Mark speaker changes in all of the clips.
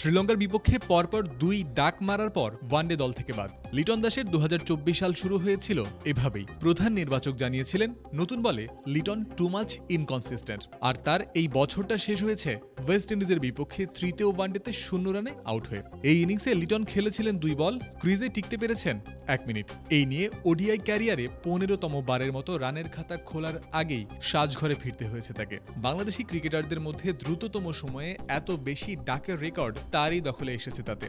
Speaker 1: শ্রীলঙ্কার বিপক্ষে পরপর দুই ডাক মারার পর ওয়ানডে দল থেকে বাদ। লিটন দাসের দু হাজার চব্বিশ সাল শুরু হয়েছিল এভাবেই। প্রধান নির্বাচক জানিয়েছিলেন, নতুন বলে লিটন টু মাচ ইনকনসিস্টেন্ট আর তার এই বছরটা শেষ হয়েছে ওয়েস্ট ইন্ডিজের বিপক্ষে তৃতীয় ওয়ানডেতে শূন্য রানে আউট হয়ে। এই ইনিংসে লিটন খেলেছিলেন দুই বল, ক্রিজে টিকতে পেরেছেন এক মিনিট। এই নিয়ে ওডিআই ক্যারিয়ারে পনেরোতম বারের মতো রানের খাতা খোলার আগেই সাজঘরে ফিরতে হয়েছে তাকে। বাংলাদেশি ক্রিকেটারদের মধ্যে দ্রুততম সময়ে এত বেশি ডাকের রেকর্ড তারই দখলে এসেছে তাতে।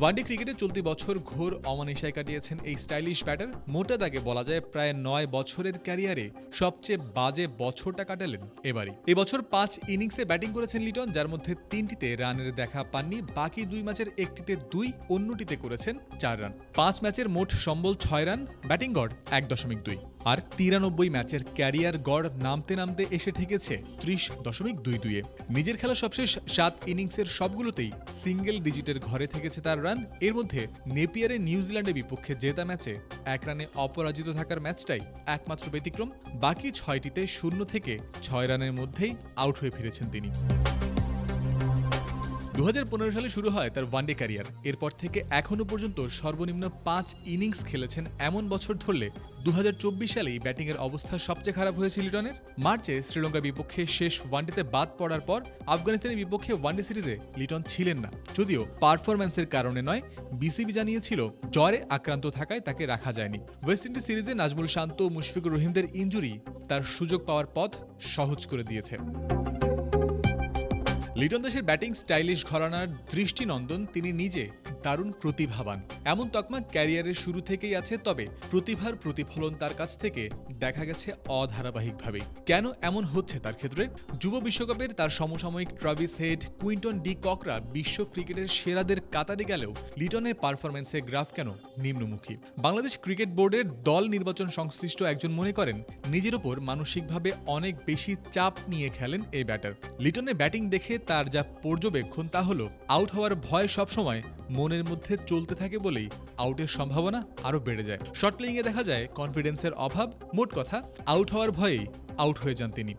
Speaker 1: ওয়ানডে ক্রিকেটে চলতি বছর ঘোর অমানিসায় কাটিয়েছেন এই স্টাইলিশ ব্যাটার। মোটা দাগে বলা যায় প্রায় নয় বছরের ক্যারিয়ারে সবচেয়ে বাজে বছরটা কাটালেন এবারই। এবছর পাঁচ ইনিংসে ব্যাটিং করেছেন লিটন, যার মধ্যে তিনটিতে রানের দেখা পাননি। বাকি দুই ম্যাচের একটিতে দুই, অন্যটিতে করেছেন চার রান। পাঁচ ম্যাচের মোট সম্বল ছয় রান, ব্যাটিং গড় এক দশমিক দুই। আর তিরানব্বই ম্যাচের ক্যারিয়ার গড় নামতে নামতে এসে ঠেকেছে ত্রিশ দশমিক দুই দুইয়ে। নিজের খেলা সবশেষ সাত ইনিংসের সবগুলোতেই সিঙ্গেল ডিজিটের ঘরে থেকেছে তার রান, এর মধ্যে নেপিয়ারে নিউজিল্যান্ডের বিপক্ষে জেতা ম্যাচে এক রানে অপরাজিত থাকার ম্যাচটাই একমাত্র ব্যতিক্রম। বাকি ছয়টিতে শূন্য থেকে ছয় রানের মধ্যেই আউট হয়ে ফিরেছেন তিনি। দু হাজার পনেরো সালে শুরু হয় তার ওয়ানডে ক্যারিয়ার এরপর থেকে এখনও পর্যন্ত সর্বনিম্ন পাঁচ ইনিংস খেলেছেন এমন বছর ধরলে দু হাজার চব্বিশ সালেই ব্যাটিংয়ের অবস্থা সবচেয়ে খারাপ হয়েছে লিটনের। মার্চে শ্রীলঙ্কার বিপক্ষে শেষ ওয়ানডেতে বাদ পড়ার পর আফগানিস্তানের বিপক্ষে ওয়ানডে সিরিজে লিটন ছিলেন না। যদিও পারফরম্যান্সের কারণে নয় বিসিবি জানিয়েছিল জ্বরে আক্রান্ত থাকায় তাকে রাখা যায়নি। ওয়েস্ট ইন্ডিজ সিরিজে নাজমুল শান্ত ও মুশফিকুর রহিমদের ইঞ্জুরি তার সুযোগ পাওয়ার পথ সহজ করে দিয়েছে। লিটন দাসের ব্যাটিং স্টাইলিশ ঘরানার দৃষ্টিনন্দন তিনি নিজে দারুণ প্রতিভাবান। এমন তকমা ক্যারিয়ারের শুরু থেকেই আছে, তবে প্রতিভার প্রতিফলন তার কাছ থেকে দেখা গেছে অধারাবাহিকভাবেই। কেন এমন হচ্ছে তার ক্ষেত্রে? যুব বিশ্বকাপের তার সমসাময়িক ট্রাভিস হেড কুইন্টন ডি ককরা বিশ্ব ক্রিকেটের সেরাদের কাতারে গেলেও লিটনের পারফরম্যান্সে গ্রাফ কেন নিম্নমুখী? বাংলাদেশ ক্রিকেট বোর্ডের দল নির্বাচন সংশ্লিষ্ট একজন মনে করেন, নিজের ওপর মানসিকভাবে অনেক বেশি চাপ নিয়ে খেলেন এই ব্যাটার। লিটনের ব্যাটিং দেখে তার যা পর্যবেক্ষণ তা হলো আউট হওয়ার ভয় সবসময় মনের মধ্যে চলতে থাকে বলেই আউটের সম্ভাবনা আরও বেড়ে যায়। শর্ট প্লেয়িংয়ে দেখা যায় কনফিডেন্সের অভাব, মোট কথা আউট হওয়ার ভয়েই আউট হয়ে যান তিনি।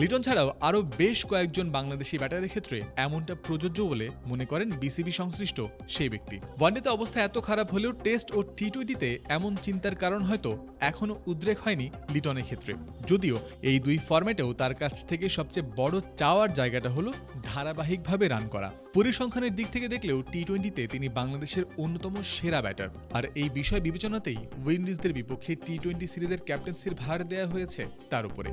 Speaker 1: লিটন ছাড়াও আরও বেশ কয়েকজন বাংলাদেশি ব্যাটারের ক্ষেত্রে এমনটা প্রযোজ্য বলে মনে করেন বিসিবি সংশ্লিষ্ট সেই ব্যক্তি। ওয়ানডেতে অবস্থা এত খারাপ হলেও টেস্ট ও টি টোয়েন্টিতে এমন চিন্তার কারণ হয়তো এখনও উদ্রেক হয়নি লিটনের ক্ষেত্রে। যদিও এই দুই ফরম্যাটেও তার কাছ থেকে সবচেয়ে বড় চাওয়ার জায়গাটা হলো ধারাবাহিকভাবে রান করা। পরিসংখ্যানের দিক থেকে দেখলেও টি টোয়েন্টিতে তিনি বাংলাদেশের অন্যতম সেরা ব্যাটার। আর এই বিষয় বিবেচনাতেই উইন্ডিজদের বিপক্ষে টি টোয়েন্টি সিরিজের ক্যাপ্টেন্সির ভার দেওয়া হয়েছে তার উপরে।